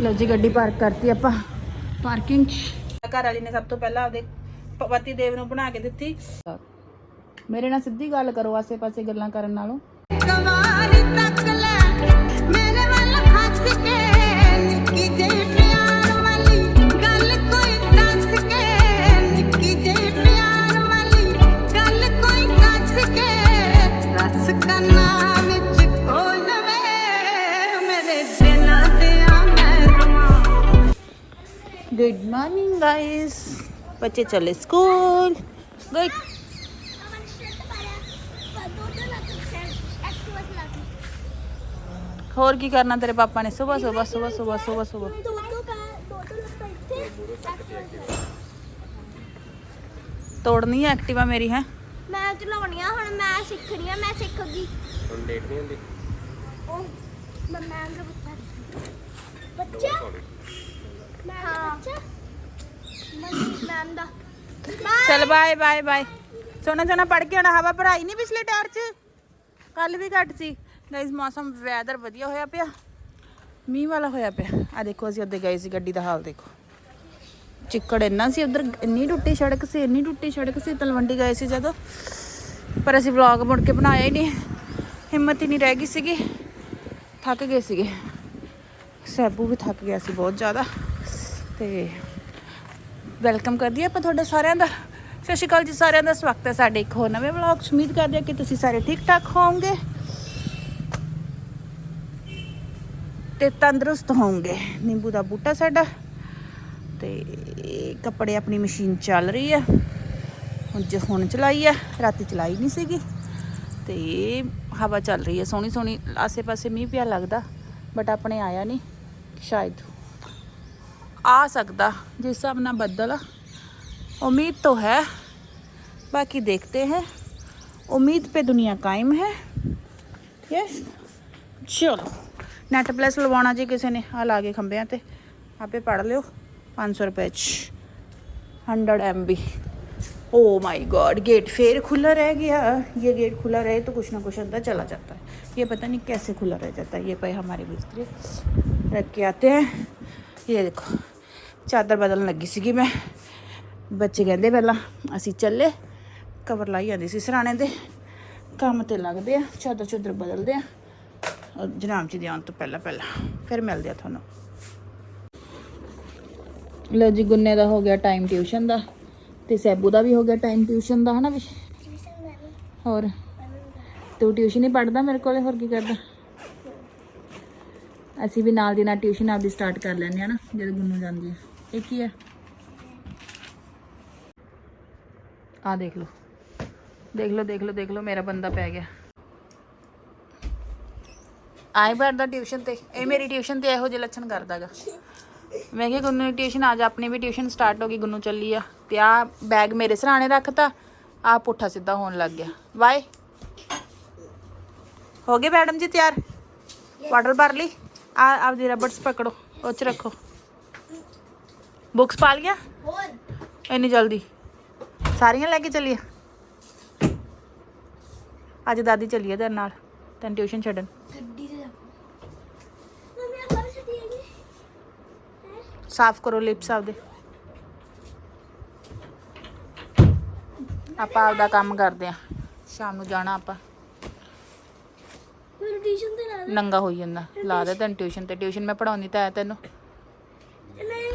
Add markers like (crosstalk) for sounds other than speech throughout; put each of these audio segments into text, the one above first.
ਲੋ ਜੀ ਗੱਡੀ ਪਾਰਕ ਕਰਤੀ ਆਪਾਂ। ਪਾਰਕਿੰਗ 'ਚ। ਘਰ ਵਾਲੀ ਨੇ ਸਭ ਤੋਂ ਪਹਿਲਾਂ ਆਪਦੇ ਪਤੀ ਦੇਵ ਨੂੰ ਬਣਾ ਕੇ ਦਿੱਤੀ। ਮੇਰੇ ਨਾਲ ਸਿੱਧੀ ਗੱਲ ਕਰੋ ਆਸੇ-ਪਾਸੇ ਗੱਲਾਂ ਕਰਨ ਨਾਲੋਂ। ਤੱਕ ਗੁੱਡ ਮਾਰਨਿੰਗ ਗਾਇਸ ਬੱਚੇ ਚਲੇ ਸਕੂਲ ਗੁੱਡ ਹੋਰ ਕੀ ਕਰਨਾ ਤੇਰੇ ਪਾਪਾ ਨੇ ਸਵੇਰ ਸਵੇਰ ਸਵੇਰ ਸਵੇਰ ਸਵੇਰ ਸਵੇਰ ਤੋੜਨੀ ਹੈ ਐਕਟਿਵਾ ਮੇਰੀ ਹੈ ਮੈਂ ਚਲਾਉਣੀ ਆ ਹੁਣ ਮੈਂ ਸਿੱਖਣੀ ਆ ਮੈਂ ਸਿੱਖ ਗਈ ਹੁਣ ਡੇਟ ਨਹੀਂ ਹੁੰਦੀ ਉਹ ਮੈਂ ਮੈਮ ਦਾ ਬੱਚਾ ਬੱਚਾ ਮੈਂ ਮੈਮ ਦਾ ਚਲ ਬਾਏ ਬਾਏ ਬਾਏ ਸੋਨਾ ਸੋਨਾ ਪੜ ਕੇ ਆਉਣਾ। ਹਵਾ ਭਰਾਈ ਨਹੀਂ ਪਿਛਲੇ ਟਾਇਰ 'ਚ? ਕੱਲ ਵੀ ਘੱਟ ਸੀ। ਗਾਇਸ ਮੌਸਮ ਵੈਦਰ ਵਧੀਆ ਹੋਇਆ ਪਿਆ। ਮੀਂਹ ਵਾਲਾ ਹੋਇਆ ਪਿਆ। ਆ ਦੇਖੋ, ਅਸੀਂ ਉੱਤੇ ਗਏ ਸੀ, ਗੱਡੀ ਦਾ ਹਾਲ ਦੇਖੋ। ਚਿੱਕੜ ਇੰਨਾ ਸੀ ਉਧਰ, ਇੰਨੀ ਟੁੱਟੀ ਸੜਕ ਸੀ, ਇੰਨੀ ਟੁੱਟੀ ਸੜਕ ਸੀ, ਤਲਵੰਡੀ ਗਏ ਸੀ ਜਦੋਂ। ਪਰ ਅਸੀਂ ਵਲੌਗ ਮੁੜ ਕੇ ਬਣਾਇਆ ਹੀ ਨਹੀਂ। ਹਿੰਮਤ ਹੀ ਨਹੀਂ ਰਹਿ ਗਈ ਸੀਗੀ। ਥੱਕ ਗਏ ਸੀਗੇ। ਸੈਬੂ ਵੀ ਥੱਕ ਗਿਆ ਸੀ ਬਹੁਤ ਜ਼ਿਆਦਾ। ਤੇ ਵੈਲਕਮ ਕਰਦੀ ਆਪਾਂ ਤੁਹਾਡਾ ਸਾਰਿਆਂ ਦਾ। ਸਤਿ ਸ਼੍ਰੀ ਅਕਾਲ ਜੀ ਸਾਰਿਆਂ ਦਾ, ਸਵਾਗਤ ਹੈ ਸਾਡੇ ਇੱਕ ਹੋਰ ਨਵੇਂ ਵਲੌਗ 'ਚ। ਉਮੀਦ ਕਰਦੇ ਹਾਂ ਕਿ ਤੁਸੀਂ ਸਾਰੇ ਠੀਕ ਠਾਕ ਹੋਵੋਗੇ ਤੇ ਤੰਦਰੁਸਤ ਹੋਵੋਗੇ। ਨਿੰਬੂ ਦਾ ਬੂਟਾ ਸਾਡਾ ਤੇ ਕੱਪੜੇ ਆਪਣੀ ਮਸ਼ੀਨ ਚੱਲ ਰਹੀ ਹੈ। ਹੁਣ ਜੇ ਹੁਣ ਚਲਾਈ ਹੈ, ਰਾਤੀ ਚਲਾਈ ਨਹੀਂ ਸੀਗੀ ਤੇ ਹਵਾ ਚੱਲ ਰਹੀ ਹੈ ਸੋਹਣੀ ਸੋਹਣੀ ਆਸੇ-ਪਾਸੇ ਮੀਂਹ ਪਿਆ ਲੱਗਦਾ ਬਟ ਆਪਣੇ ਆਇਆ ਨਹੀਂ, ਸ਼ਾਇਦ ਆ ਸਕਦਾ जिस हिसाब ना बदल उम्मीद तो है बाकी देखते हैं उम्मीद पे दुनिया कायम है यस ਚਲੋ ਨੈਟ ਪਲੱਸ ਲਵਾਉਣਾ ਜੀ ਕਿਸੇ ਨੇ ਆ ਲਾ ਕੇ ਖੰਬਿਆਂ ਤੇ ਆਪੇ ਪੜ ਲਿਓ 500 ਰੁਪਏ ਚ 100 MB oh my God gate फिर खुला रह गया ये गेट खुला रहे तो कुछ ना कुछ अंदर चला जाता है ये पता नहीं कैसे खुला रह जाता है ये पे हमारे बिस्तरे रख के आते हैं ये देखो ਚਾਦਰ ਬਦਲਣ ਲੱਗੀ ਸੀਗੀ ਮੈਂ। ਬੱਚੇ ਕਹਿੰਦੇ ਪਹਿਲਾਂ ਅਸੀਂ ਚੱਲੇ, ਕਵਰ ਲਾਈ ਜਾਂਦੀ ਸੀ ਸਰਾਣੇ ਦੇ। ਕੰਮ ਤੇ ਲੱਗਦੇ ਆ, ਚਾਦਰ ਚੁਦਰ ਬਦਲਦੇ ਆ। ਅਹ ਜਨਾਬ ਜੀ ਦੇ ਆਉਣ ਤੋਂ ਪਹਿਲਾਂ ਪਹਿਲਾਂ, ਫਿਰ ਮਿਲਦੇ ਆ ਤੁਹਾਨੂੰ। ਲੋ ਜੀ, ਗੁੰਨੇ ਦਾ ਹੋ ਗਿਆ ਟਾਈਮ ਟਿਊਸ਼ਨ ਦਾ ਤੇ ਸੈਬੂ ਦਾ ਵੀ ਹੋ ਗਿਆ ਟਾਈਮ ਟਿਊਸ਼ਨ ਦਾ, ਹਨਾ ਵੀ? ਹੋਰ? ਤੂੰ ਟਿਊਸ਼ਨ ਹੀ ਪੜਦਾ ਮੇਰੇ ਕੋਲੇ, ਹੋਰ ਕੀ ਕਰਦਾ? ਅਸੀਂ ਵੀ ਨਾਲ ਦੀ ਨਾਲ ਟਿਊਸ਼ਨ ਆਪਦੀ ਸਟਾਰਟ ਕਰ ਲੈਂਦੇ ਹਾਂ ਨਾ, ਜਦੋਂ ਗੁੰਨੂ ਜਾਂਦੀ ਹੈ ਇਹ ਕੀ ਹੈ। ਆ ਦੇਖ ਲਓ। ਦੇਖ ਲਓ ਦੇਖ ਲਓ ਦੇਖ ਲਓ ਮੇਰਾ ਬੰਦਾ ਪੈ ਗਿਆ। ਆਈ ਬੈਠਦਾ ਟਿਊਸ਼ਨ ਤੇ। ਇਹ ਮੇਰੀ ਟਿਊਸ਼ਨ ਤੇ ਇਹੋ ਜਿਹੇ ਲੱਛਣ ਕਰਦਾਗਾ। ਮੈਂ ਕਿਹਾ ਗੁੰਨੂ ਦੀ ਟਿਊਸ਼ਨ ਆ ਜਾ। ਆਪਣੀ ਵੀ ਟਿਊਸ਼ਨ ਸਟਾਰਟ ਹੋ ਗਈ ਗੁੰਨੂ ਚੱਲੀ ਆ। ਤੇ ਆ ਬੈਗ ਮੇਰੇ ਸਰਾਣੇ ਰੱਖਤਾ। ਆ ਪੁੱਠਾ ਸਿੱਧਾ ਹੋਣ ਲੱਗ ਗਿਆ। ਵਾਏ। ਹੋ ਗਏ ਮੈਡਮ ਜੀ ਤਿਆਰ? ਵਾਟਰ ਭਰ ਲਈ? ਆ ਆਪਦੀ ਰਬੜਸ ਪਕੜੋ। ਉਹ ਚ ਰੱਖੋ। ਬੁక్స్ ਪਾ ਲਿਆ ਹੋਰ। ਇੰਨੀ ਜਲਦੀ। ਸਾਰੀਆਂ ਲੈ ਕੇ ਚੱਲੀਏ? ਅੱਜ ਦਾਦੀ ਚੱਲੀਏ ਤੇਰੇ ਨਾਲ। ਤੈਨੂੰ ਟਿਊਸ਼ਨ ਛੱਡਣ। ਗੱਡੀ ਤੇ ਜਾ। ਮੰਮੀ ਆ ਕਰ ਛੱਡੀ ਹੈਗੀ। ਸਾਫ਼ ਕਰੋ ਲਿਪਸ ਆਪਦੇ। ਆਪਾਂ ਆਪਦਾ ਕੰਮ ਕਰਦੇ ਆ। ਸ਼ਾਮ ਨੂੰ ਜਾਣਾ ਆਪਾਂ। ਮੈਨੂੰ ਟਿਊਸ਼ਨ ਤੇ ਲਾ ਨੰਗਾ ਹੋਈ ਜਾਂਦਾ। ਲਾ ਦੇ ਤੈਨੂੰ ਟਿਊਸ਼ਨ ਤੇ। ਟਿਊਸ਼ਨ ਮੈਂ ਪੜਾਉਣੀ ਤਾਂ ਹੈ ਤੈਨੂੰ। ਨਹੀਂ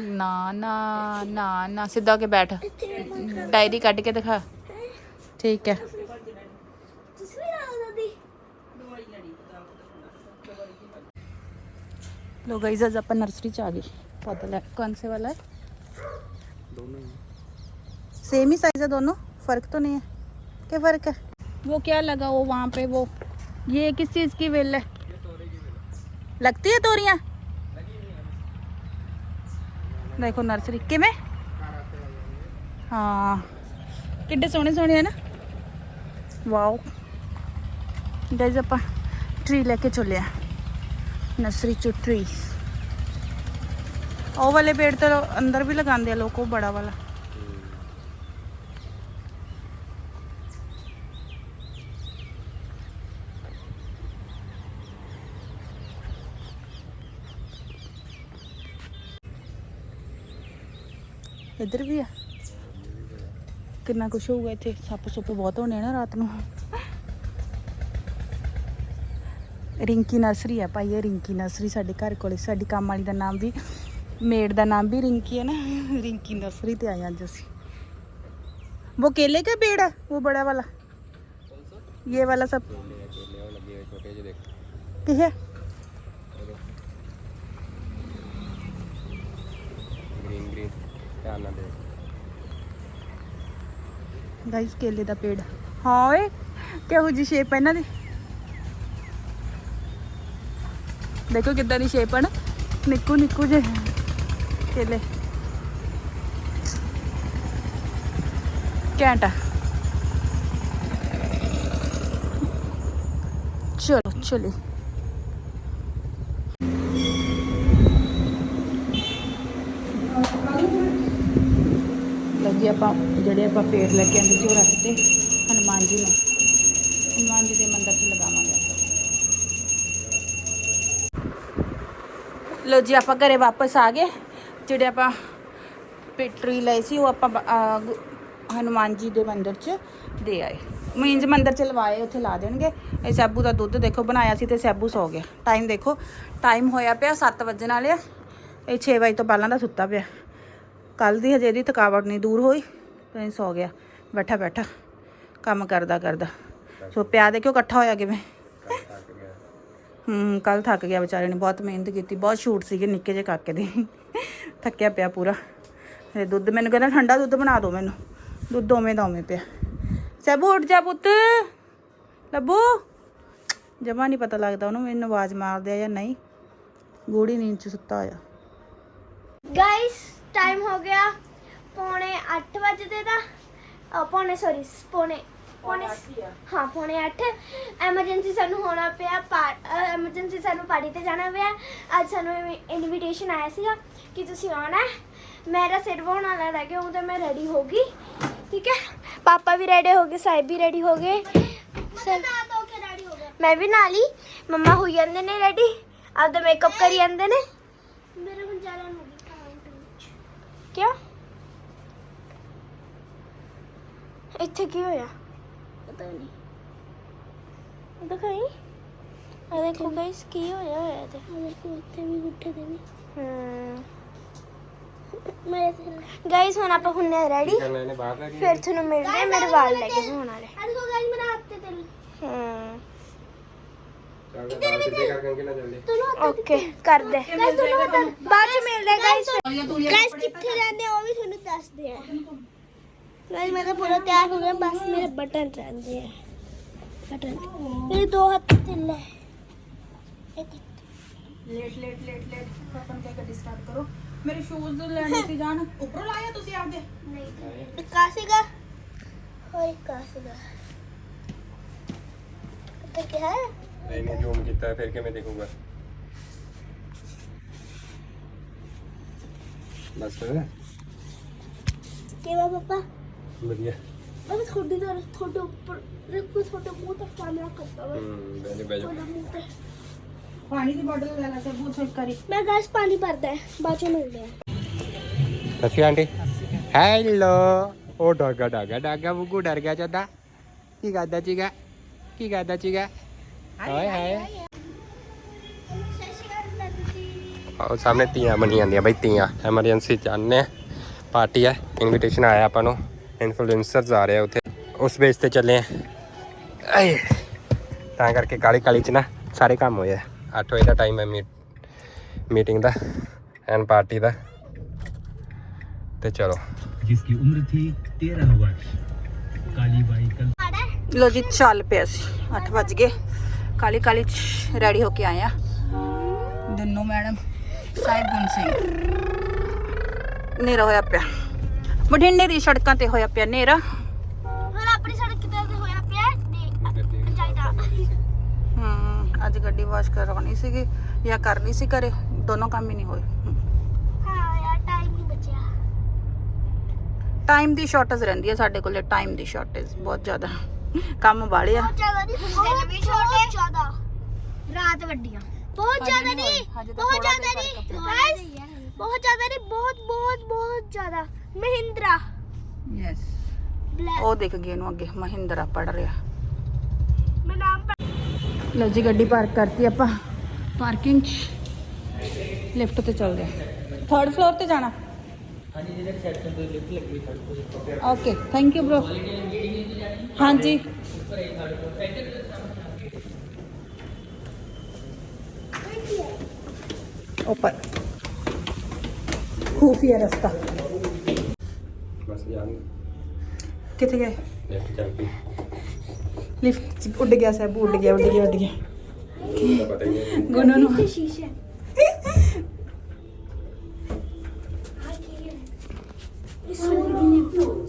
ਨਾ ਨਾ ਨਾ ਨਾ ਸਿੱਧਾ ਹੋ ਕੇ ਬੈਠ ਇੱਥੇ ਡਾਇਰੀ ਕੱਢ ਕੇ ਦਿਖਾ ਠੀਕ ਹੈ ਤੁਸੀਂ ਵੀ ਲਾ ਦਾਦੀ लो गाइस आज अपन नर्सरी च आ गए पौधा ले कौन से वाला है ਦੋਨੋਂ ਹੀ सेम ही साइज है दोनों फर्क तो नहीं है क्या फर्क है वो क्या लगा वो वहाँ पे वो ये किस चीज़ की वेल है लगती है तोरियाँ ਦੇਖੋ ਨਰਸਰੀ ਕਿਵੇਂ? ਹਾਂ। ਕਿੱਡੇ ਸੋਹਣੇ ਸੋਹਣੇ ਹੈ ਨਾ। ਵਾਓ। ਗਾਇਜ਼ ਆਪਾਂ ਟ੍ਰੀ ਲੈ ਕੇ ਚੱਲੇ ਆ। ਨਰਸਰੀ ਚ ਟ੍ਰੀ ਉਹ ਵਾਲੇ ਪੇੜ ਤਾਂ ਅੰਦਰ ਵੀ ਲਗਾਉਂਦੇ ਆ ਲੋਕ, ਉਹ ਬੜਾ ਵਾਲਾ। ਇੱਧਰ ਵੀ ਆ ਕਿੰਨਾ ਕੁਛ ਹੋਊਗਾ ਇੱਥੇ ਸੱਪ ਸੁੱਪ ਬਹੁਤ ਹੋਣੇ ਆ ਨਾ ਰਾਤ ਨੂੰ ਰਿੰਕੀ ਨਰਸਰੀ ਆ ਭਾਈ ਇਹ ਰਿੰਕੀ ਨਰਸਰੀ ਸਾਡੇ ਘਰ ਕੋਲੇ ਸਾਡੀ ਕੰਮ ਵਾਲੀ ਦਾ ਨਾਮ ਵੀ ਮੇਡ ਦਾ ਨਾਮ ਵੀ ਰਿੰਕੀ ਹੈ ਨਾ ਰਿੰਕੀ ਨਰਸਰੀ ਤੇ ਆਏ ਅੱਜ ਅਸੀਂ वो केले का पेड़ है वो बड़ा वाला ये वाला सब ਕੇਲੇ ਆ ਕੇਲੇ ਧਿਆਨ ਨਾਲ ਦੇਖ। ਗਾਇਸ ਕੇਲੇ ਦਾ ਪੇੜ। ਹਾਂ ਓਏ, ਕਿਹੋ ਜੀ ਸ਼ੇਪ ਇਹਨਾਂ ਦੀ? ਦੇਖੋ ਕਿੱਦਾਂ ਦੀ ਸ਼ੇਪ ਹੈ ਨਾ। ਨਿੱਕੂ ਨਿੱਕੂ ਜੇ ਕੇਲੇ। ਘੈਂਟ ਚਲੋ, ਚਲੇ। ਜੀ ਆਪਾਂ, ਜਿਹੜੇ ਆਪਾਂ ਪੇੜ ਲੈ ਕੇ ਆਂਦੇ ਸੀ ਉਹ ਰੱਖਤੇ ਹਨੂਮਾਨ ਜੀ ਨੂੰ। ਹਨੂਮਾਨ ਜੀ ਦੇ ਮੰਦਿਰ 'ਚ ਲਗਾਵਾਂਗੇ ਆਪਾਂ। ਲਓ ਜੀ, ਆਪਾਂ ਘਰੇ ਵਾਪਸ ਆ ਗਏ। ਜਿਹੜੇ ਆਪਾਂ ਪੇਟਰੀ ਲਈ ਸੀ, ਉਹ ਆਪਾਂ ਬ- ਹਨੂਮਾਨ ਜੀ ਦੇ ਮੰਦਿਰ 'ਚ ਦੇ ਆਏ। ਮੀਨਜ਼ ਮੰਦਿਰ 'ਚ ਲਵਾਏ, ਉੱਥੇ ਲਾ ਦੇਣਗੇ। ਇਹ ਸੈਬੂ ਦਾ ਦੁੱਧ ਦੇਖੋ, ਬਣਾਇਆ ਸੀ ਤੇ ਸੈਬੂ ਸੌ ਗਿਆ। ਟਾਈਮ ਦੇਖੋ ਟਾਈਮ ਹੋਇਆ ਪਿਆ 7 ਵਜਣ ਵਾਲੇ ਆ। ਇਹ 6 ਵਜੇ ਤੋਂ ਪਹਿਲਾਂ ਦਾ ਸੁੱਤਾ ਪਿਆ। ਕੱਲ ਦੀ ਹਜੇ ਇਹਦੀ ਥਕਾਵਟ ਨਹੀਂ ਦੂਰ ਹੋਈ, ਤੇ ਸੌ ਗਿਆ, ਬੈਠਾ ਬੈਠਾ, ਕੰਮ ਕਰਦਾ ਕਰਦਾ। ਸੋ ਪਿਆ ਦੇਖਿਓ ਇਕੱਠਾ ਹੋਇਆ ਕਿਵੇਂ। ਥੱਕ ਗਿਆ ਹੂੰ ਕੱਲ ਥੱਕ ਗਿਆ ਵਿਚਾਰੇ ਨੇ, ਬਹੁਤ ਮਿਹਨਤ ਕੀਤੀ, ਬਹੁਤ ਸ਼ੂਟ ਸੀਗੇ ਨਿੱਕੇ ਜਿਹੇ ਕਾਕੇ ਦੇ। ਥੱਕਿਆ ਪਿਆ ਪੂਰਾ। ਤੇ ਦੁੱਧ, ਮੈਨੂੰ ਕਹਿੰਦਾ ਠੰਡਾ ਦੁੱਧ ਬਣਾ ਦਿਓ ਮੈਨੂੰ। ਦੁੱਧ ਉਵੇਂ ਦਾ ਉਵੇਂ ਪਿਆ। ਸੈਬੂ, ਉੱਠ ਜਾ ਪੁੱਤ। ਲੱਭੂ? ਜਮਾ ਨਹੀਂ ਪਤਾ ਲੱਗਦਾ ਉਹਨੂੰ ਮੈਨੂੰ ਆਵਾਜ਼ ਮਾਰਦੇ ਆ ਜਾਂ ਨਹੀਂ। ਗੂੜੀ ਨੀਂਦ ਚ ਸੁੱਤਾ ਹੋਇਆ। ਗਾਇਸ ਟਾਈਮ ਹੋ ਗਿਆ ਪੌਣੇ 8 ਵਜੇ ਦਾ ਅ, ਪੌਣੇ ਸੌਰੀ ਪੌਣੇ ਪੌਣੇ ਹਾਂ ਪੌਣੇ 8 ਐਮਰਜੈਂਸੀ ਸਾਨੂੰ ਹੋਣਾ ਪਿਆ ਐਮਰਜੈਂਸੀ ਸਾਨੂੰ ਪਾਰਟੀ ਤੇ ਜਾਣਾ ਪਿਆ। ਅੱਜ ਸਾਨੂੰ ਇਨਵੀਟੇਸ਼ਨ ਆਇਆ ਸੀਗਾ ਕਿ ਤੁਸੀਂ ਆਉਣਾ ਹੈ। ਮੇਰਾ ਸਿਰ ਵਾਉਣ ਵਾਲਾ ਰਹਿ ਗਿਆ ਉਹ ਤਾਂ ਮੈਂ ਰੈਡੀ ਹੋ ਗਈ। ਠੀਕ ਹੈ? ਪਾਪਾ ਵੀ ਰੈਡੀ ਹੋ ਗਏ ਸਾਹਿਬ ਵੀ ਰੈਡੀ ਹੋ ਗਏ। ਸਰ ਮੈਂ ਵੀ ਨਾਲ ਹੀ। ਮੰਮਾ ਹੋਈ ਜਾਂਦੇ ਨੇ ਰੈਡੀ ਆਪਦਾ ਮੇਕਅਪ ਕਰੀ ਜਾਂਦੇ ਨੇ। ਮੇਰੇ ਕਿਉਂ ਇੱਥੇ ਕੀ ਹੋਇਆ? ਪਤਾ ਨਹੀਂ। ਦਿਖਾਈ ਆ ਦੇਖੋ ਗਾਇਸ ਕੀ ਹੋਇਆ ਹੋਇਆ ਤੇ ਆ ਦੇਖੋ ਇੱਥੇ ਵੀ ਗੁੱਠੇ ਦੇ ਨੇ ਹੂੰ। ਮੈਂ ਗਾਇਸ ਹੁਣ ਆਪਾਂ ਹੁੰਨੇ ਰੈਡੀ ਫਿਰ ਤੁਹਾਨੂੰ ਮਿਲਦੇ ਮੇਰੇ ਵਾਲ ਲੈ ਕੇ ਹੋਣ ਵਾਲੇ ਆ ਦੇਖੋ ਗਾਇਸ ਮੇਰਾ ਹੱਥ ਤੇ ਹੂੰ ਚੱਲ ਬਾਹਰ ਸਿੱਧੇ ਕਰਕੇ ਅੰਕੇ ਨਾ ਜਲਦੀ ਓਕੇ ਕਰ ਦੇ ਬਾਅਦ ਚ ਮਿਲਦੇ ਗਾਇਸ ਗਾਇਸ ਕਿੱਥੇ ਰਹਿੰਦੇ ਆ ਉਹ ਵੀ ਤੁਹਾਨੂੰ ਦੱਸਦੇ ਆ। ਗਾਇਸ ਮੈਂ ਤਾਂ ਪੂਰਾ ਤਿਆਰ ਹੋ ਗਿਆ ਬਸ ਮੇਰੇ ਬਟਨ ਰਹਿੰਦੇ ਆ। ਬਟਨ ਮੇਰੇ ਦੋ ਹੱਥ ਢਿੱਲੇ ਇੱਕ ਲੇਟ ਲੇਟ ਲੇਟ ਲੇਟ। ਪਾਪਨ ਕਹਿ ਗੱਡੀ ਸਟਾਰਟ ਕਰੋ। ਮੇਰੇ ਸ਼ੂਜ਼ ਲੈਣੇ ਸੀ ਜਾਣ। ਉੱਪਰੋਂ ਲਾਇਆ ਤੁਸੀਂ ਆਪਦੇ? ਨਹੀਂ। ਇੱਕ ਆ ਸੀਗਾ ਹੋਰ ਇੱਕ ਆ ਸੀਗਾ ਤੇ ਕੀ ਹੈ ਇਹਨੇ ਜ਼ੂਮ ਕੀਤਾ ਫਿਰ ਕਿਵੇਂ ਦੇਖੂਗਾ? ਬਸ। ਕਿਵੇਂ ਪਾਪਾ? ਵਧੀਆ। ਮੈਂ ਤੁਹਾਡੀ ਤਰ੍ਹਾਂ ਤੁਹਾਡੇ ਉੱਪਰ ਦੇਖੋ ਤੁਹਾਡੇ ਮੂੰਹ ਤੱਕ ਕੈਮਰਾ ਕਰਤਾ ਵਾ। ਹੂੰ ਬੈਜੋ ਬੈਜੋ ਤੁਹਾਡੇ ਮੂੰਹ ਤੇ। ਪਾਣੀ ਦੀ ਬੋਤਲ ਲੈ ਲੈ ਕੇ ਬੂਥ ਕਰੀ। ਮੈਂ ਗੈਸ ਪਾਣੀ ਭਰਦਾ ਹੈ ਬਾਅਦ ਚ ਮਿਲਦੇ ਆ ਸਸੀ ਆਂਟੀ। ਹੈਲੋ ਉਹ ਡਾਗਾ ਡਾਗਾ ਡਾਗਾ ਬੁੱਗੂ ਡਰ ਗਿਆ ਜਦਾ ਕੀ ਕਰਦਾ ਚੀਗਾ ਕੀ ਕਰਦਾ ਚੀਗਾ ਹਾਏ ਹਾਏ ਉਹ ਸਾਹਮਣੇ ਤੀਆਂ ਬਣੀ ਜਾਂਦੀਆਂ ਬਈ ਤੀਆਂ ਐਮਰਜੈਂਸੀ ਚਾਹਨੇ ਪਾਰਟੀ ਹੈ ਇਨਵੀਟੇਸ਼ਨ ਆਇਆ ਆਪਾਂ ਨੂੰ ਇਨਫਲੂਐਂਸਰਸ ਆ ਰਹੇ ਆ ਉੱਥੇ ਉਸ ਬੇਸ ਤੇ ਚੱਲੇ ਆ ਆਏ ਤਾਂ ਕਰਕੇ ਕਾਲੀ ਕਾਲੀ ਚ ਨਾ ਸਾਰੇ ਕੰਮ ਹੋਏ ਆ 8 ਵਜੇ ਦਾ ਟਾਈਮ ਹੈ ਮੀਟਿੰਗ ਦਾ ਐਂਡ ਪਾਰਟੀ ਦਾ ਤੇ ਚਲੋ जिसकी उम्र थी तेरह वर्ष काली बाई कल ਲੋ ਜੀ ਚੱਲ ਪਿਆ ਸੀ 8 ਵਜ ਗਏ ਕਾਲੀ ਕਾਲੀ ਰੈਡੀ ਹੋ ਕੇ ਆਏ ਆ। ਦੋਨੋਂ ਮੈਡਮ ਸਾਹਿਬ ਗੁਣ ਸਿੰਘ। ਨੇਰਾ ਹੋਇਆ ਪਿਆ। ਬਠਿੰਡੇ ਦੀ ਸੜਕਾਂ ਤੇ ਹੋਇਆ ਪਿਆ ਨੇਰਾ ਹੁਣ ਆਪਣੀ ਸੜਕ ਕਿਤੇ ਤੇ ਹੋਇਆ ਪਿਆ? ਚਾਹੀਦਾ। ਹਮ ਅੱਜ ਗੱਡੀ ਵਾਸ਼ ਕਰਵਾਉਣੀ ਸੀਗੀ ਜਾਂ ਕਰਨੀ ਸੀ ਘਰੇ ਦੋਨੋਂ ਕੰਮ ਹੀ ਨਹੀਂ ਹੋਏ। ਹਾਂ ਯਾਰ ਟਾਈਮ ਨਹੀਂ ਬਚਿਆ। ਟਾਈਮ ਦੀ ਸ਼ਾਰਟੇਜ ਰਹਿੰਦੀ ਹੈ ਸਾਡੇ ਕੋਲੇ ਟਾਈਮ ਦੀ ਸ਼ਾਰਟੇਜ ਬਹੁਤ ਜ਼ਿਆਦਾ। ਕੰਮ ਵਾਲੇ ਆ। ਬਹੁਤ ਜ਼ਿਆਦਾ ਨਹੀਂ ਦਿਨ ਵੀ ਛੋਟੇ ਜ਼ਿਆਦਾ। ਰਾਤ ਵੱਡੀਆਂ। ਬਹੁਤ ਜ਼ਿਆਦਾ ਨਹੀਂ ਬਹੁਤ ਜ਼ਿਆਦਾ ਨਹੀਂ। ਗਾਇਸ ਬਹੁਤ ਜ਼ਿਆਦਾ ਨਹੀਂ ਬਹੁਤ ਬਹੁਤ ਬਹੁਤ ਜ਼ਿਆਦਾ। ਮਹਿੰਦਰਾ। ਯੈਸ ਉਹ ਦਿਖ ਗਈ ਇਹਨੂੰ ਅੱਗੇ ਮਹਿੰਦਰਾ ਪੜ ਰਿਹਾ। ਮੈਂ ਨਾਮ ਪੜ੍ਹ- ਲਓ ਜੀ ਗੱਡੀ ਪਾਰਕ ਕਰਤੀ ਆਪਾਂ। ਪਾਰਕਿੰਗ 'ਚ। ਲਿਫਟ ਤੇ ਚੱਲਦੇ ਹਾਂ ਥਰਡ ਫਲੋਰ ਤੇ ਜਾਣਾ। ਹਾਂਜੀ ਜਿਹੜੇ ਸੈਕਸ਼ਨ ਤੋਂ ਲਿਫਟ ਲੱਗੀ third floor okay thank you bro ਹਾਂਜੀ। ਉੱਪਰ ਹੈ ਥਰਡ ਫਲੋਰ ਇੱਧਰ ऊपर ਖੂਫੀਆ ਰਸਤਾ। ਬਸ ਜਾਣ ਕਿੱਥੇ ਗਏ? ਲੈਫਟ ਚੱਲ ਪਈ। ਲਿਫਟ ਚ ਉੱਡ ਗਿਆ ਸਹਿਬ ਉੱਡ ਗਿਆ ਉੱਡ ਗਿਆ ਉੱਡ ਗਿਆ। ਪਤਾ ਹੀ। ਨਹੀਂ ਗੁਨੂ ਨੂੰ ਸ਼ੀਸ਼ੇ (laughs)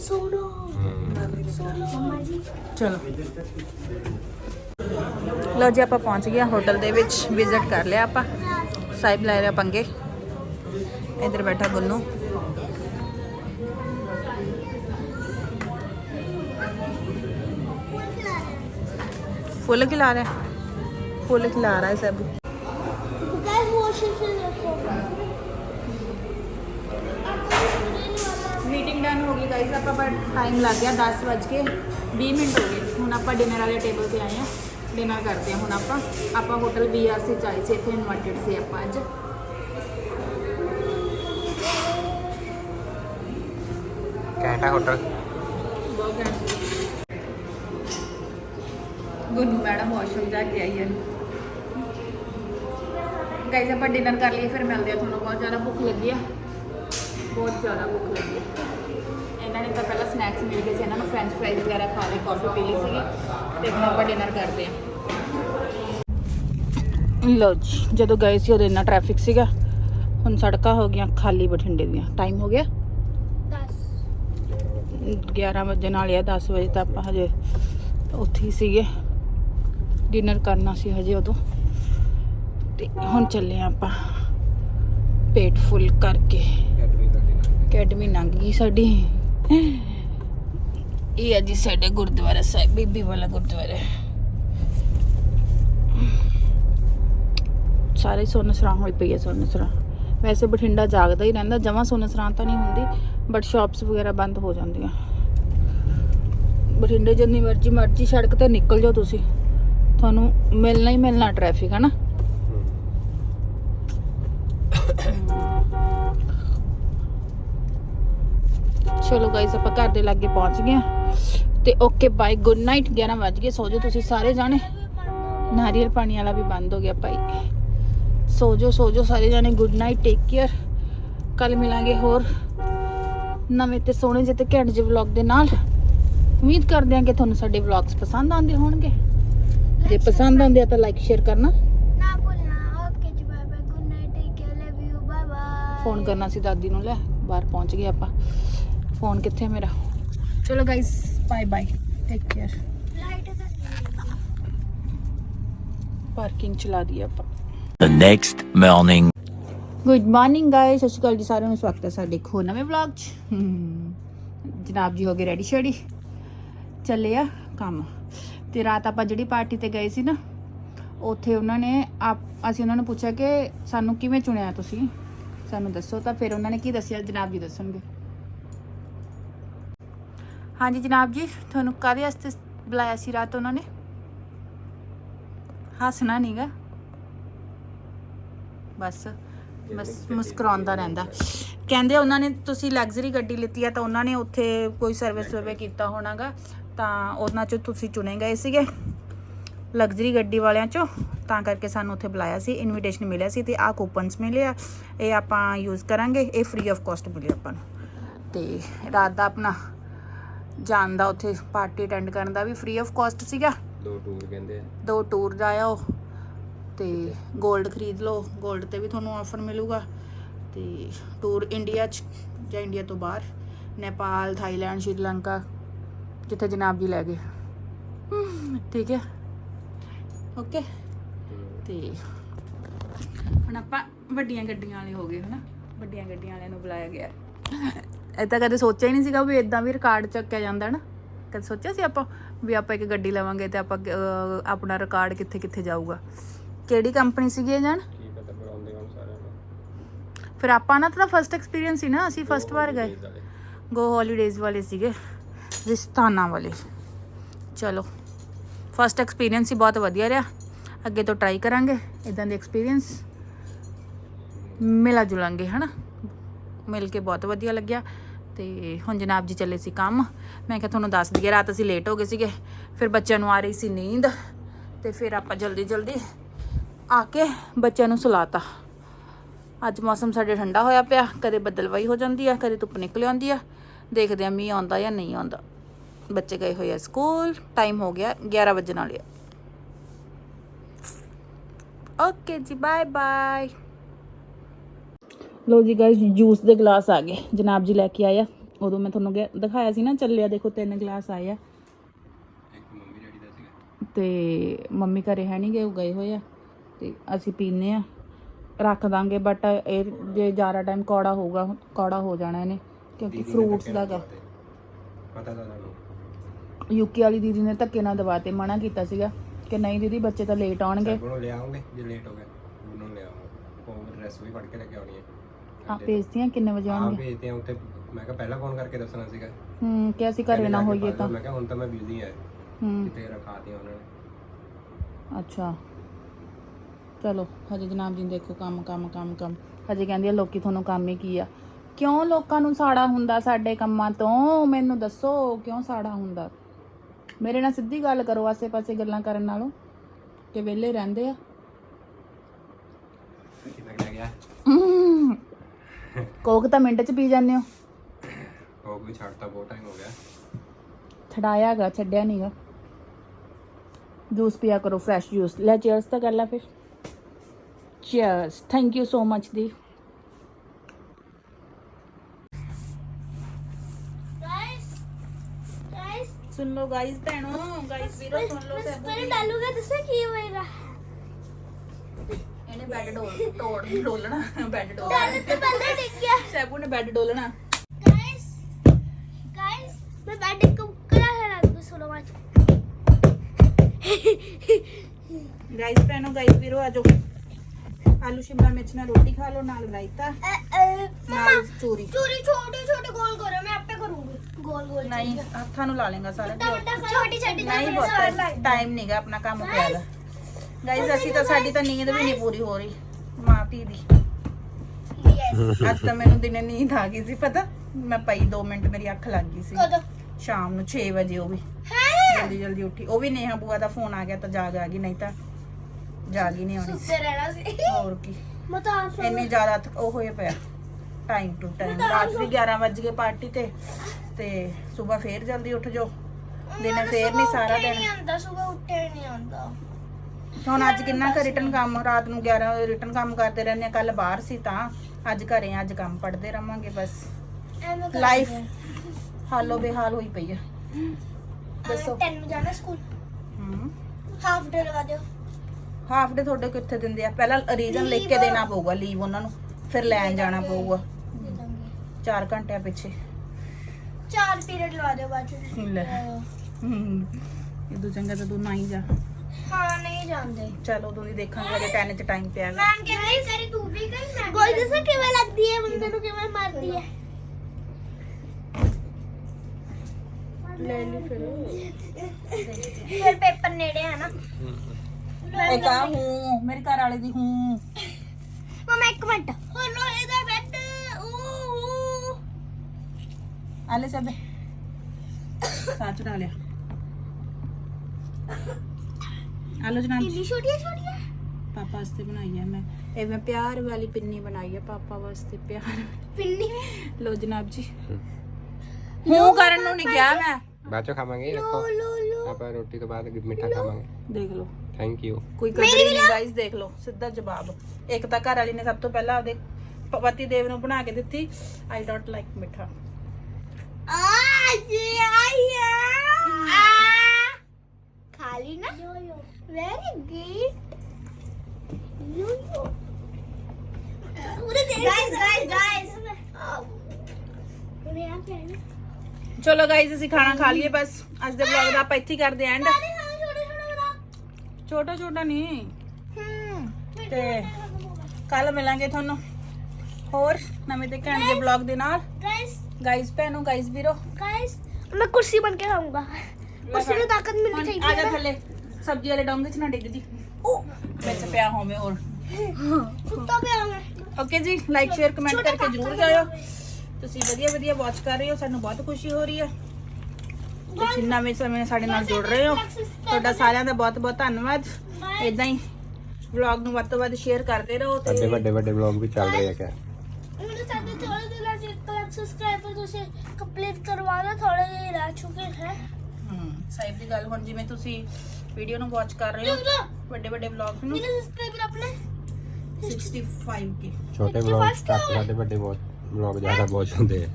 ਸੋਨਾ ਸੋਨਾ ਮੰਮਾ ਜੀ ਚਲੋ। ਲਓ ਜੀ, ਆਪਾਂ ਪਹੁੰਚ ਗਏ ਹੋਟਲ ਦੇ ਵਿੱਚ ਵਿਜ਼ਿਟ ਕਰ ਲਿਆ ਆਪਾਂ। ਸਾਹਿਬ ਲੈ ਰਿਹਾ ਪੰਗੇ। ਇੱਧਰ ਬੈਠਾ ਗੁੰਨੂ। ਫੁੱਲ ਖਿਲਾ ਰਿਹਾ। ਫੁੱਲ ਖਿਲਾ ਰਿਹਾ ਸਭ ਗਾਇਸ ਵਾਸ਼ਿੰਗ ਮਸ਼ੀਨ ਦੇਖੋ ਮੀਟਿੰਗ ਡਨ ਹੋ ਗਈ ਗਾਈਸ ਆਪਾਂ ਪਰ ਟਾਈਮ ਲੱਗ ਗਿਆ 10 ਵਜ ਕੇ 20 ਮਿੰਟ ਹੋ ਗਏ। ਹੁਣ ਆਪਾਂ ਡਿਨਰ ਵਾਲੇ ਟੇਬਲ ਤੇ ਆਏ ਆ ਡਿਨਰ ਕਰਦੇ ਆ ਹੁਣ ਆਪਾਂ। ਆਪਾਂ ਹੋਟਲ ਵੀਆਰਸੀ ਚ ਆਏ ਸੀ ਇੱਥੇ ਇਨਵਾਈਟਡ ਸੀ ਆਪਾਂ ਅੱਜ। ਕੈਂਟਾ ਹੋਟਲ ਬਹੁਤ ਘੈਂਟ। ਗੁੰਨੂ ਮੈਡਮ ਵਾਸ਼ਰੂਮ ਜਾ ਕੇ ਆਈ ਹੈ ਗਾਈਸ ਆਪਾਂ ਡਿਨਰ ਕਰ ਲਈਏ ਫਿਰ ਮਿਲਦੇ ਆ ਤੁਹਾਨੂੰ। ਬਹੁਤ ਜ਼ਿਆਦਾ ਭੁੱਖ ਲੱਗੀ ਆ। ਬਹੁਤ ਜ਼ਿਆਦਾ ਭੁੱਖ ਲੱਗੀ ਆ। ਇਹਨਾਂ ਨੇ ਤਾਂ ਪਹਿਲਾਂ ਸਨੈਕਸ ਮਿਲ ਗਏ ਸੀ ਇਹਨਾਂ ਨੂੰ ਫ੍ਰੈਂਚ ਫ੍ਰਾਈਜ਼ ਵਗੈਰਾ ਖਾ ਲਈ ਕਾਫੀ ਪੀ ਲਈ ਸੀਗੀ ਤੇ ਹੁਣ ਆਪਾਂ ਡਿਨਰ ਕਰਦੇ ਆ ਲਓ ਜੀ ਜਦੋਂ ਗਏ ਸੀ ਉਦੋਂ ਇੰਨਾ ਟ੍ਰੈਫਿਕ ਸੀਗਾ ਹੁਣ ਸੜਕਾਂ ਹੋ ਗਈਆਂ ਖਾਲੀ ਬਠਿੰਡੇ ਦੀਆਂ। ਟਾਈਮ ਹੋ ਗਿਆ? 10 11 ਵਜੇ ਨਾਲ ਆ 10 ਵਜੇ ਤਾਂ ਆਪਾਂ ਹਜੇ ਉੱਥੇ ਹੀ ਸੀਗੇ। ਡਿਨਰ ਕਰਨਾ ਸੀ ਹਜੇ ਉਦੋਂ। ਤੇ ਹੁਣ ਚੱਲੇ ਆਂ ਆਪਾਂ ਪੇਟ ਫੁੱਲ ਕਰਕੇ। ਅਕੈਡਮੀ ਲੰਘ ਗਈ ਸਾਡੀ। ਇਹ ਹੈ ਜੀ ਸਾਡੇ ਗੁਰਦੁਆਰਾ ਸਾਹਿਬ, ਬੀਬੀ ਵਾਲਾ ਗੁਰਦੁਆਰਾ। ਸਾਰੇ ਸੁੰਨ ਸਰਾਂ ਹੋਈ ਪਈ ਹੈ, ਸੁੰਨ ਸਰਾਂ। ਵੈਸੇ ਬਠਿੰਡਾ ਜਾਗਦਾ ਹੀ ਰਹਿੰਦਾ, ਜਮਾਂ ਸੁੰਨ ਸਰਾਂ ਤਾਂ ਨਹੀਂ ਹੁੰਦੀ ਬਟ ਸ਼ਾਪਸ ਵਗੈਰਾ ਬੰਦ ਹੋ ਜਾਂਦੀਆਂ। ਬਠਿੰਡੇ ਜਿੰਨੀ ਮਰਜ਼ੀ ਮਰਜ਼ੀ ਸੜਕ ਤੇ ਨਿਕਲ ਜਾਓ ਤੁਸੀਂ। ਤੁਹਾਨੂੰ ਮਿਲਣਾ ਹੀ ਮਿਲਣਾ ਟ੍ਰੈਫਿਕ ਹੈ ਨਾ ਚਲੋ ਗਾਇਸ ਆਪਾਂ ਘਰ ਦੇ ਲਾਗੇ ਪਹੁੰਚ ਗਏ ਹਾਂ। ਤੇ ਓਕੇ ਬਾਏ ਗੁੱਡ ਨਾਈਟ 11 ਵਜ ਗਏ। ਸੋ ਜਾਓ ਤੁਸੀਂ ਸਾਰੇ ਜਾਣੇ ਨਾਰੀਅਲ ਪਾਣੀ ਵਾਲਾ ਵੀ ਬੰਦ ਹੋ ਗਿਆ ਭਾਈ। ਸੋ ਜਾਓ ਸੋ ਜਾਓ ਸਾਰੇ ਜਾਣੇ ਗੁੱਡ ਨਾਈਟ ਟੇਕ ਕੇਅਰ ਕੱਲ ਮਿਲਾਂਗੇ ਹੋਰ ਨਵੇਂ ਤੇ ਸੋਹਣੇ ਜਿਹੇ ਤੇ ਘੈਂਟ ਜਿਹੇ ਵਲੌਗ ਦੇ ਨਾਲ। ਉਮੀਦ ਕਰਦੇ ਹਾਂ ਕਿ ਤੁਹਾਨੂੰ ਸਾਡੇ ਵਲੌਗਸ ਪਸੰਦ ਆਉਂਦੇ ਹੋਣਗੇ। ਜੇ ਪਸੰਦ ਆਉਂਦੇ ਆ ਤਾਂ ਲਾਈਕ ਸ਼ੇਅਰ ਕਰਨਾ। ਨਾ ਭੁੱਲਣਾ। ਓਕੇ ਜੀ bye bye good night take care love you bye bye phone ਕਰਨਾ ਸੀ ਦਾਦੀ ਨੂੰ ਲੈ ਬਾਹਰ ਪਹੁੰਚ ਗਏ ਆਪਾਂ। ਫੋਨ ਕਿੱਥੇ ਹੈ ਮੇਰਾ? ਚਲੋ guys bye bye take care parking ਚਲਾ ਦੀ ਆਪਾਂ। The next morning. Good morning guys ਸਤਿ ਸ਼੍ਰੀ ਅਕਾਲ ਜੀ ਸਾਰਿਆਂ ਨੂੰ ਸਵਾਗਤ ਹੈ ਸਾਡੇ ਹੋਰ ਨਵੇਂ ਵਲੌਗ 'ਚ। ਜਨਾਬ ਜੀ ਹੋ ਗਏ ਰੈਡੀ ਸ਼ੈਡੀ ਚੱਲੇ ਆ ਕੰਮ। ਤੇ ਰਾਤ ਆਪਾਂ ਜਿਹੜੀ ਪਾਰਟੀ ਤੇ ਗਏ ਸੀ ਨਾ ਉੱਥੇ ਉਹਨਾਂ ਨੇ ਆਪ ਅਸੀਂ ਉਹਨਾਂ ਨੂੰ ਪੁੱਛਿਆ ਕਿ ਸਾਨੂੰ ਕਿਵੇਂ ਚੁਣਿਆ ਤੁਸੀਂ? ਸਾਨੂੰ ਦੱਸੋ ਤਾਂ ਫਿਰ ਉਹਨਾਂ ਨੇ ਕੀ ਦੱਸਿਆ? ਜਨਾਬ ਜੀ ਦੱਸਣਗੇ। ਹਾਂਜੀ ਜਨਾਬ ਜੀ, ਤੁਹਾਨੂੰ ਕਾਹਦੇ ਵਾਸਤੇ ਬੁਲਾਇਆ ਸੀ ਰਾਤ ਉਹਨਾਂ ਨੇ? ਹੱਸਣਾ ਨਹੀਂਗਾ ਬਸ ਬਸ ਮੁਸਕਰਾਉਂਦਾ ਰਹਿੰਦਾ। ਕਹਿੰਦੇ ਉਹਨਾਂ ਨੇ ਤੁਸੀਂ ਲਗਜ਼ਰੀ ਗੱਡੀ ਲਿੱਤੀ ਆ ਤਾਂ ਉਹਨਾਂ ਨੇ ਉੱਥੇ ਕੋਈ ਸਰਵਿਸ ਵੇ ਕੀਤਾ ਹੋਣਾਗਾ ਤਾਂ ਉਹਨਾਂ ਚੋਂ ਤੁਸੀਂ ਚੁਣੇ ਗਏ ਸੀਗੇ ਲਗਜ਼ਰੀ ਗੱਡੀ ਵਾਲਿਆਂ ਚੋਂ, ਤਾਂ ਕਰਕੇ ਸਾਨੂੰ ਉੱਥੇ ਬੁਲਾਇਆ ਸੀ ਇਨਵੀਟੇਸ਼ਨ ਮਿਲਿਆ ਸੀ ਤੇ ਆਹ ਕੂਪਨਸ ਮਿਲੇ ਆ, ਇਹ ਆਪਾਂ ਯੂਜ਼ ਕਰਾਂਗੇ, ਇਹ ਫ੍ਰੀ ਆਫ ਕਾਸਟ ਮਿਲੇ ਆਪਾਂ ਨੂੰ। ਤੇ ਰਾਤ ਦਾ ਆਪਣਾ ਜਾਣ ਦਾ ਉੱਥੇ ਪਾਰਟੀ ਅਟੈਂਡ ਕਰਨ ਦਾ ਵੀ ਫ੍ਰੀ ਆਫ ਕਾਸਟ ਸੀਗਾ। ਦੋ ਟੂਰ ਕਹਿੰਦੇ ਆ। ਦੋ ਟੂਰ ਦਾ ਆ ਉਹ। ਤੇ 골ਡ ਖਰੀਦ ਲਓ 골ਡ ਤੇ ਵੀ ਤੁਹਾਨੂੰ ਆਫਰ ਮਿਲੂਗਾ। ਤੇ ਟੂਰ ਇੰਡੀਆ ਚ ਜਾਂ ਇੰਡੀਆ ਤੋਂ ਬਾਹਰ ਨੇਪਾਲ ਥਾਈਲੈਂਡ ਸ਼੍ਰੀਲੰਕਾ ਜਿੱਥੇ ਜਨਾਬ ਜੀ ਲੈ ਗਏ। ਠੀਕ ਹੈ। ਓਕੇ ਤੇ ਹੁਣ ਆਪਾਂ ਵੱਡੀਆਂ ਗੱਡੀਆਂ ਵਾਲੇ ਹੋ ਗਏ ਹਨਾ? ਵੱਡੀਆਂ ਗੱਡੀਆਂ ਵਾਲਿਆਂ ਨੂੰ ਬੁਲਾਇਆ ਗਿਆ। ਏਦਾਂ ਕਦੇ ਸੋਚਿਆ ਹੀ ਨਹੀਂ ਸੀਗਾ ਵੀ ਇਦਾਂ ਵੀ ਰਿਕਾਰਡ ਚੱਕਿਆ ਜਾਂਦਾ ਨਾ। ਕਦੇ ਸੋਚਿਆ ਸੀ ਆਪਾਂ ਵੀ ਆਪਾਂ ਇੱਕ ਗੱਡੀ ਲਵਾਂਗੇ ਤੇ ਆਪਾਂ ਅਹ, ਆਪਣਾ ਰਿਕਾਰਡ ਕਿੱਥੇ ਕਿੱਥੇ ਜਾਊਗਾ। ਕਿਹੜੀ ਕੰਪਨੀ ਸੀਗੀ ਇਹ ਜਾਣ ਕੀ ਪਤਾ ਬੁਲਾਉਂਦੇ ਹੁਣ ਸਾਰਿਆਂ ਨੂੰ। ਫਿਰ ਆਪਾਂ ਨਾ ਤਾਂ ਫਸਟ ਐਕਸਪੀਰੀਅੰਸ ਸੀ ਨਾ ਅਸੀਂ ਫਸਟ ਵਾਰ ਗਏ। ਗੋ ਹੌਲੀਡੇਜ਼ ਵਾਲੇ ਸੀਗੇ ਰਿਸਤਾਨਾ ਵਾਲੇ। ਚਲੋ ਫਸਟ ਐਕਸਪੀਰੀਅੰਸ ਹੀ ਬਹੁਤ ਵਧੀਆ ਰਿਹਾ। ਅੱਗੇ ਤੋਂ ਟਰਾਈ ਕਰਾਂਗੇ ਇਦਾਂ ਦੇ ਐਕਸਪੀਰੀਅੰਸ ਮਿਲਾ ਜੁਲਾਂਗੇ, ਹਨਾ? ਮਿਲ ਕੇ ਬਹੁਤ ਵਧੀਆ ਲੱਗਿਆ। ਤੇ ਹੁਣ ਜਨਾਬ ਜੀ ਚੱਲੇ ਸੀ ਕੰਮ। ਮੈਂ ਕਿਹਾ ਤੁਹਾਨੂੰ ਦੱਸ ਦਈਏ, ਰਾਤ ਅਸੀਂ ਲੇਟ ਹੋ ਗਏ ਸੀਗੇ। ਫਿਰ ਬੱਚਿਆਂ ਨੂੰ ਆ ਰਹੀ ਸੀ ਨੀਂਦ। ਤੇ ਫਿਰ ਆਪਾਂ ਜਲਦੀ ਜਲਦੀ ਆ ਕੇ ਬੱਚਿਆਂ ਨੂੰ ਸੁਲਾਤਾ। ਅੱਜ ਮੌਸਮ ਸਾਡੇ ਠੰਡਾ ਹੋਇਆ ਪਿਆ। ਕਦੇ ਬਦਲਵਾਈ ਹੋ ਜਾਂਦੀ ਆ, ਕਦੇ ਧੁੱਪ ਨਿਕਲ ਆਉਂਦੀ ਆ। ਦੇਖਦੇ ਆ ਮੀਂਹ ਆਉਂਦਾ ਜਾਂ ਨਹੀਂ ਆਉਂਦਾ। ਬੱਚੇ ਗਏ ਹੋਏ ਆ ਸਕੂਲ। ਟਾਈਮ ਹੋ ਗਿਆ 11 ਵਜੇ ਨਾਲ ਆ। ਓਕੇ ਜੀ ਬਾਏ ਬਾਏ ਲੋ ਜੀ ਗਾਇਸ ਜੂਸ ਦੇ ਗਲਾਸ ਆ ਗਏ। ਜਨਾਬ ਜੀ ਲੈ ਕੇ ਆਇਆ ਉਦੋਂ ਮੈਂ ਤੁਹਾਨੂੰ ਦਿਖਾਇਆ ਸੀ ਨਾ ਚੱਲਿਆ ਦੇਖੋ ਤਿੰਨ ਗਲਾਸ ਆਏ ਆ। ਤੇ ਮੰਮੀ ਘਰੇ ਹੈ ਨਹੀਂ ਗਏ ਉਹ ਗਏ ਹੋਏ ਆ। ਤੇ ਅਸੀਂ ਪੀਨੇ ਆ। ਰੱਖ ਦਾਂਗੇ ਬਟ ਇਹ ਜੇ ਜ਼ਿਆਦਾ ਟਾਈਮ ਕੌੜਾ ਹੋਊਗਾ ਕੌੜਾ ਹੋ ਜਾਣਾ ਇਹਨੇ ਕਿਉਂਕਿ ਫਰੂਟਸ ਦਾ ਗਾ। ਪਤਾ ਤਾਂ ਤੁਹਾਨੂੰ ਯੂਕੇ ਵਾਲੀ ਦੀਦੀ ਨੇ ਧੱਕੇ ਨਾਲ ਦਵਾਤੇ ਮਨਾ ਕੀਤਾ ਸੀਗਾ ਕਿ ਨਹੀਂ ਦੀਦੀ ਬੱਚੇ ਤਾਂ ਲੇਟ ਆਉਣਗੇ। ਉਹਨੂੰ ਲਿਆਉਂਗੇ ਜੇ ਲੇਟ ਹੋ ਗਏ ਉਹਨੂੰ ਲਿਆਉਂਗੇ ਉਹ ਡਰੈਸ ਵੀ ਫੜ ਕੇ ਲੈ ਕੇ ਆਉਣੀ ਹੈ। ਆ ਭੇਜਦੀਆਂ ਕਿੰਨੇ ਵਜੇ ਆ ਆਉਣਗੇ? ਭੇਜਦੇ ਆ ਉੱਥੇ ਮੈਂ ਕਿਹਾ ਪਹਿਲਾਂ ਫੋਨ ਕਰਕੇ ਦੱਸਣਾ ਸੀਗਾ। ਹੂੰ ਕਿ ਅਸੀਂ ਘਰੇ ਨਾ ਹੋਈਏ ਤਾਂ। ਮੈਂ ਕਿਹਾ ਹੁਣ ਤਾਂ ਮੈਂ ਬਿਜ਼ੀ ਆ। ਹੂੰ। ਕਿਤੇ ਰਖਾਤੀ ਉਹਨਾਂ ਨੇ। ਅੱਛਾ। ਚਲੋ ਹਜੇ ਜਨਾਬ ਜੀ ਨੂੰ ਦੇਖੋ ਕੰਮ ਕੰਮ ਕੰਮ ਕੰਮ। ਹਜੇ ਕਹਿੰਦੀ ਆ ਲੋਕੀ ਤੁਹਾਨੂੰ ਕੰਮ ਹੀ ਕੀ ਆ। ਕਿਉਂ ਲੋਕਾਂ ਨੂੰ ਸਾੜਾ ਹੁੰਦਾ ਸਾਡੇ ਕੰਮਾਂ ਤੋਂ? ਮੈਨੂੰ ਦੱਸੋ ਕਿਉਂ ਸਾੜਾ ਹੁੰਦਾ? ਮੇਰੇ ਨਾਲ ਸਿੱਧੀ ਗੱਲ ਕਰੋ ਆਸੇ-ਪਾਸੇ ਗੱਲਾਂ ਕਰਨ ਨਾਲੋਂ। ਕਿ ਵਿਹਲੇ ਰਹਿੰਦੇ ਆ। ਕਿੰਨਾ ਕੁ ਲੈ ਗਿਆ। ਕੋਕ ਤਾਂ ਮਿੰਟ 'ਚ ਪੀ ਜਾਂਦੇ ਹੋ ਉਹ ਵੀ ਛੱਡਤਾ ਬਹੁਤ ਟਾਈਮ ਹੋ ਗਿਆ ਛਡਾਇਆਗਾ ਛੱਡਿਆ ਨਹੀਂਗਾ ਜੂਸ ਪੀਆ ਕਰੋ ਫਰੈਸ਼ ਜੂਸ ਲੈ ਚੀਅਰਸ ਤਾਂ ਕਰ ਲੈ ਫਿਰ cheers thank you so much the guys guys ਸੁਣ ਲਓ ਗਾਇਸ ਭੈਣੋ ਗਾਇਸ ਵੀਰੋ ਸੁਣ ਲਓ ਮੈਂ ਡਾਲੂਗਾ ਦੱਸਾਂ ਕੀ ਹੋਏਗਾ ਇਹਨੇ ਬੈੱਡ ਡੋਲ ਤੋੜ ਡੋਲਣਾ ਬੈੱਡ ਡੋਲ। ਡਾਲ ਤੇ ਪਹਿਲੇ ਡਿੱਗ ਗਿਆ। ਸੈਬੂ ਨੇ ਬੈੱਡ ਡੋਲਣਾ। ਗਾਇਸ ਗਾਇਸ ਮੈਂ ਬੈਡ ਇੱਕ ਕਰਾ ਹੈ ਲੱਗ ਸੁਣੋ ਬਾਤ ਗਾਇਸ ਭੈਣੋ ਗਾਇਸ ਵੀਰੋ ਆਜੋ ਆਲੂ ਸ਼ਿਮਲਾ ਮਿਰਚ ਨਾਲ ਰੋਟੀ ਖਾ ਲਓ ਨਾਲ ਰਾਇਤਾ ਨਾਲ ਚੂਰੀ। ਚੋਰੀ ਛੋਟੇ ਛੋਟੇ ਗੋਲ ਕਰੋ ਮੈਂ ਆਪੇ ਕਰੂੰਗੀ। ਗੋਲ ਗੋਲ ਨਹੀਂ ਹੱਥਾਂ ਨੂੰ ਲਾ ਲੇਗਾ ਸਾਰਾ। ਛੋਟੀ ਛੋਟੀ ਨਹੀਂ ਬਹੁਤ ਟਾਈਮ ਨਹੀਂਗਾ ਆਪਣਾ ਕੰਮ ਪਿਆ ਗਾਇਸ ਅਸੀਂ ਤਾਂ ਸਾਡੀ ਤਾਂ ਨੀਂਦ ਵੀ ਨਹੀਂ ਪੂਰੀ ਹੋ ਰਹੀ ਮਾਂ ਧੀ ਦੀ। ਅੱਜ ਤਾਂ ਮੈਨੂੰ ਦਿਨੇ ਨੀਂਦ ਆ ਗਈ ਸੀ ਪਤਾ? ਮੈਂ ਪਈ 2 ਮਿੰਟ ਮੇਰੀ ਅੱਖ ਲੱਗ ਗਈ ਸੀ। ਕਦੋਂ? ਸ਼ਾਮ ਨੂੰ 6 ਵਜੇ ਉਹ ਵੀ। ਜਲਦੀ ਜਲਦੀ ਉੱਠੀ। ਉਹ ਵੀ ਨੇਹਾ ਬੂਆ ਦਾ ਫੋਨ ਆ ਗਿਆ ਤਾਂ ਜਾਗ ਆ ਗਈ ਨਹੀਂ ਤਾਂ ਜਾਗ ਹੀ ਨਹੀਂ ਆਉਣੀ ਸੀ। ਸੁੱਤੇ ਰਹਿਣਾ ਸੀ। ਹੋਰ ਕੀ। ਮੈਂ ਤਾਂ ਆਪ ਇੰਨੇ ਜ਼ਿਆਦਾ ਥ- ਉਹ ਹੋਏ ਪਿਆ ਟਾਈਮ ਟੂ ਟਾਈਮ ਰਾਤ ਵੀ 11 ਵਜ ਗਏ ਪਾਰਟੀ ਤੇ ਤੇ ਸਵੇਰ ਫੇਰ ਜਲਦੀ ਉੱਠ ਜਾਓ। ਦਿਨੇ ਫੇਰ ਨਹੀਂ ਸਾਰਾ ਦਿਨ। ਨਹੀਂ ਆਉਂਦਾ ਸੁਬਹ ਉੱਠਿਆ ਹੀ ਨਹੀਂ ਆਉਂਦਾ। ਹੁਣ ਅੱਜ ਕਿੰਨਾ ਕੁ ਰਿਟਰਨ ਕੰਮ ਰਾਤ ਨੂੰ 11 ਵਜੇ ਰਿਟਰਨ ਕੰਮ ਕਰਦੇ ਰਹਿੰਦੇ ਆ ਕੱਲ ਬਾਹਰ ਸੀ ਤਾਂ। ਅੱਜ ਘਰੇ ਆ, ਅੱਜ ਕੰਮ ਪੜਦੇ ਰਵਾਂਗੇ ਬਸ। ਐਵੇਂ ਕਰ ਲਾਈਫ ਹਾਲੋ ਬੇਹਾਲ ਹੋਈ ਪਈ ਆ। ਦੱਸੋ। 10 ਨੂੰ ਜਾਣਾ ਸਕੂਲ ਹੂੰ। ਹਾਫ ਡੇ ਲਗਾ ਦਿਓ। ਹਾਫ ਡੇ ਤੁਹਾਡੇ ਕਿੱਥੇ ਦਿੰਦੇ ਆ? ਪਹਿਲਾਂ ਰੀਜ਼ਨ ਲਿਖ ਕੇ ਦੇਣਾ ਪਊਗਾ ਲੀਵ ਉਹਨਾਂ ਨੂੰ। ਫਿਰ ਲੈਣ ਜਾਣਾ ਪਊਗਾ। ਦੇ ਦਾਂਗੇ। 4 ਘੰਟਿਆਂ ਪਿੱਛੇ। ਚਾਰ ਪੀਰੀਅਡ ਲਵਾ ਦਿਓ ਬਾਅਦ ਚ। ਲੈ। ਹੂੰ। ਇਦੋਂ ਚੰਗਾ ਤਾਂ ਤੂੰ ਨਾ ਹੀ ਜਾ। ਹਾਂ ਨਹੀਂ ਜਾਂਦੇ। ਚਲੋ ਵੀ ਦੇਖਾਂਗੇ ਅਜੇ 10 ਚ ਟਾਈਮ ਪਿਆ ਗਾ। ਮੈਂ ਕਹਿੰਦੀ ਕਰੀ ਤੂੰ ਵੀ ਕਰ ਮੈਂ ਗੋਲ ਦੱਸਾਂ ਕਿਵੇਂ ਲੱਗਦੀ ਹੈ? ਬੰਦੇ ਨੂੰ ਕਿਵੇਂ ਮਾਰਦੀ ਹੈ? ਲੈ ਲਈ ਫਿਰ। ਫਿਰ ਪੇਪਰ ਨੇੜੇ ਆ ਨਾ। ਇੱਕ ਆ ਹੂੰ ਮੇਰੇ ਘਰ ਵਾਲੇ ਦੀ ਹੂੰ। ਮਮਾ ਇੱਕ ਮਿੰਟ। ਹੁਣ ਇਹਦਾ ਬੈੱਡ ਊ ਆਲੇ ਸਭ। ਸਾਚ ਡਾਲਿਆ ਆਲੋ ਜਨਾਬ ਕਿੰਨੀ ਛੋਟੀਆਂ ਛੋਟੀਆਂ ਪਾਪਾ ਵਾਸਤੇ ਬਣਾਈ ਹੈ ਮੈਂ। ਇਹ ਮੈਂ ਪਿਆਰ ਵਾਲੀ ਪਿੰਨੀ ਬਣਾਈ ਹੈ ਪਾਪਾ ਵਾਸਤੇ ਪਿਆਰ ਪਿੰਨੀ? ਲੋ ਜਨਾਬ ਜੀ। ਹੂੰ। ਕਰਨ ਨੂੰ ਨਹੀਂ ਗਿਆ ਮੈਂ। ਬਾਅਦ ਚੋਂ ਖਾਵਾਂਗੇ ਰੱਖੋ। ਲੋ ਲੋ ਆਪਾਂ ਰੋਟੀ ਤੋਂ ਬਾਅਦ ਮਿੱਠਾ ਖਾਵਾਂਗੇ। ਦੇਖ ਲਓ। ਥੈਂਕ ਯੂ ਕੋਈ ਕਦਰੀ ਨਹੀਂ ਗਾਇਸ ਦੇਖ ਲਓ। ਸਿੱਧਾ ਜਵਾਬ। ਇੱਕ ਤਾਂ ਘਰ ਵਾਲੀ ਨੇ ਸਭ ਤੋਂ ਪਹਿਲਾਂ ਆਪਦੇ ਪਤੀ ਦੇਵ ਨੂੰ ਬਣਾ ਕੇ ਦਿੱਤੀ। ਆਈ ਡੋਂਟ ਲਾਈਕ ਮਿੱਠਾ। ਆ ਜੀ ਆਇਆ ਆ। ਖਾਲੀ ਨਾ ਵੈਰੀ ਗੁੱਡ ਯੋ ਯੋ ਗਾਇਸ ਗਾਇਸ ਗਾਇਸ ਉਹਨੇ ਆ ਕੇ ਆਇਆ ਚਲੋ ਗਾਇਸ ਅਸੀਂ ਖਾਣਾ ਖਾ ਲਈਏ ਬਸ ਅੱਜ ਦੇ ਵਲੌਗ ਦਾ ਆਪਾਂ ਇੱਥੇ ਹੀ ਕਰਦੇ ਐਂਡ ਛੋਟੇ ਛੋਟੇ ਬਣਾ ਛੋਟਾ ਛੋਟਾ ਨਹੀਂ ਹੂੰ ਤੇ ਕੱਲ ਮਿਲਾਂਗੇ ਤੁਹਾਨੂੰ ਹੋਰ ਨਵੇਂ ਤੇ ਘੈਂਟ ਦੇ ਬਲੌਗ ਦੇ ਨਾਲ गाइस ਗਾਈਜ਼ ਭੈਣੋ ਗਾਈਜ਼ ਵੀਰੋ गाइस मैं कुर्सी बन के खाऊंगा ਉਸ ਨੂੰ ਤਾਕਤ ਮਿਲਣੀ ਚਾਹੀਦੀ ਆ ਜਾ ਹੈ ਥੱਲੇ ਸਬਜ਼ੀ ਵਾਲੇ ਡੋਂਗੇ 'ਚ ਨਾ ਡਿੱਗ ਜੀ। ਵਿੱਚ ਪਿਆ ਹੋਵੇ ਹੋਰ। ਸੁੱਤਾ ਪਿਆ ਮੈਂ ਓਕੇ ਜੀ ਲਾਈਕ ਸ਼ੇਅਰ ਕਮੈਂਟ ਕਰਕੇ ਜਰੂਰ ਜਾਇਓ। ਤੁਸੀਂ ਵਧੀਆ ਵਧੀਆ ਵਾਚ ਕਰ ਰਹੇ ਹੋ ਸਾਨੂੰ ਬਹੁਤ ਖੁਸ਼ੀ ਹੋ ਰਹੀ ਹੈ ਤੁਸੀਂ ਨਵੇਂ ਸਮੇਂ ਸਾਡੇ ਨਾਲ ਜੁੜ ਰਹੇ ਹੋ। ਤੁਹਾਡਾ ਸਾਰਿਆਂ ਦਾ ਬਹੁਤ ਬਹੁਤ ਧੰਨਵਾਦ। ਇਦਾਂ ਹੀ ਵਲੌਗ ਨੂੰ ਵੱਧ ਤੋਂ ਵੱਧ ਸ਼ੇਅਰ ਕਰਦੇ ਰਹੋ ਤੇ ਅੱਡੇ ਵੱਡੇ ਵੱਡੇ ਵਲੌਗ ਵੀ ਚੱਲ ਰਹੇ ਆ ਕਿ ਮੇਰੇ ਸਾਡੇ ਥੋੜੇ ਦਿਨਾਂ ਚ 1 ਲੱਖ ਸਬਸਕ੍ਰਾਈਬਰ ਤੁਸੀਂ ਕੰਪਲੀਟ ਕਰਵਾ ਦਿਓ ਥੋੜੇ ਜਿਹੇ ਰਹਿ ਚੁੱਕੇ ਹੈ ਸਾਹਿਬ ਦੀ ਗੱਲ ਹੁਣ ਜਿਵੇਂ ਤੁਸੀਂ ਵੀਡੀਓ ਨੂੰ ਵਾਚ ਕਰ ਰਹੇ ਹੋ ਵੱਡੇ ਵੱਡੇ ਵਲੌਗ ਨੂੰ। ਕਿੰਨੇ ਸਬਸਕ੍ਰਾਈਬਰ ਆਪਣੇ 65k ਛੋਟੇ ਵਲੌਗ ਘੱਟ ਵੱਡੇ ਵੱਡੇ ਵਲੌਗ ਜ਼ਿਆਦਾ ਵਾਚ ਹੁੰਦੇ ਆ।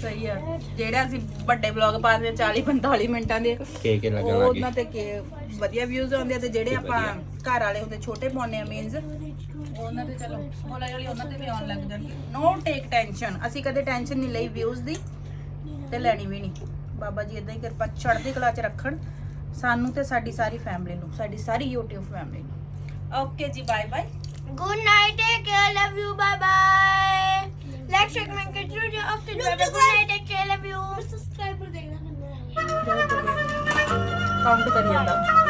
ਸਹੀ ਆ। ਜਿਹੜਾ ਅਸੀਂ ਵੱਡੇ ਵਲੌਗ ਪਾਉਂਦੇ 40 45 ਮਿੰਟਾਂ ਦੇ ਕੇ ਕੇ ਲੱਗਣ ਲੱਗੇ। ਉਹਨਾਂ ਤੇ ਕੇ ਵਧੀਆ ਵਿਊਜ਼ ਆਉਂਦੇ ਆ ਤੇ ਜਿਹੜੇ ਆਪਾਂ ਘਰ ਵਾਲੇ ਹੁੰਦੇ ਛੋਟੇ ਪਾਉਂਦੇ ਆ ਮੀਨਸ ਉਹਨਾਂ ਤੇ ਚਲੋ ਹੌਲੀ ਹੌਲੀ ਉਹਨਾਂ ਤੇ ਵੀ ਆਉਣ ਲੱਗ ਜਾਣਗੇ ਨੋ ਟੇਕ ਟੈਨਸ਼ਨ ਅਸੀਂ ਕਦੇ ਟੈਨਸ਼ਨ ਨਹੀਂ ਲਈ ਵਿਊਜ਼ ਦੀ ਤੇ ਲੈਣੀ ਵੀ ਨਹੀਂ। ਬਾਬਾ ਜੀ ਇਦਾਂ ਹੀ ਕਿਰਪਾ ਚੜ੍ਹਦੀ ਕਲਾ 'ਚ ਰੱਖਣ ਸਾਨੂੰ ਤੇ ਸਾਡੀ ਸਾਰੀ ਫੈਮਿਲੀ ਨੂੰ ਸਾਡੀ ਸਾਰੀ YouTube ਫੈਮਿਲੀ ਨੂੰ। ਓਕੇ ਜੀ bye bye good night take care love you bye bye like share comment ਕਰ ਜਰੂਰ ਜੀ ਓਕੇ ਜੀ bye good night take care love you subscribe ਕਰ ਦੇਣਾ ਕੰਟ ਕਰੀ ਜਾਂਦਾ